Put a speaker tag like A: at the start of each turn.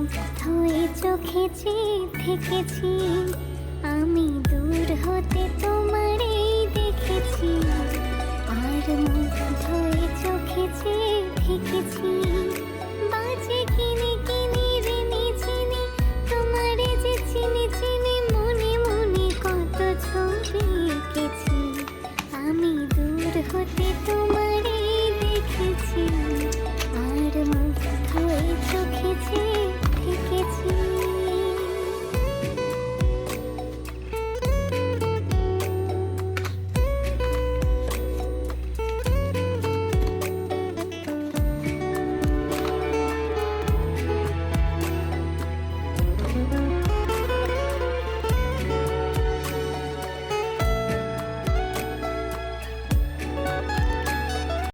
A: হয়ে চোখে চেয়ে থেকেছি আমি দূর হতে তোমারই দেখেছি। আর মুখ হয়ে চোখে চেয়ে থেকেছি বাজে কিনে কিনে রেনে চিনি তোমারে যে চিনি চিনি মনে মনে কত ছবি এঁকেছি। আমি দূর হতে তোমারই দেখেছি।